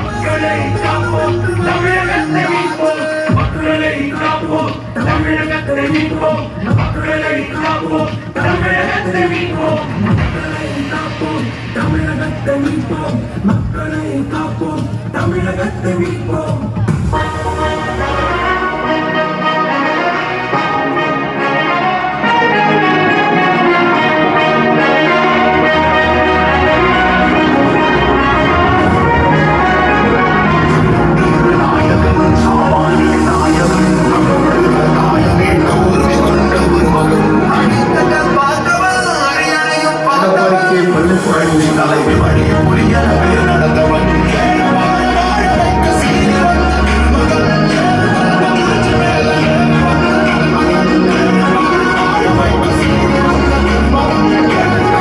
மக்களை காப்போம் தமிழகத்தை மீட்போம் மக்களை காப்போம் தமிழகத்தை மீட்போம் மக்களை காப்போம் தமிழகத்தை மீட்போம் மக்களை காப்போம் தமிழகத்தை மீட்போம் Where do we not let me right.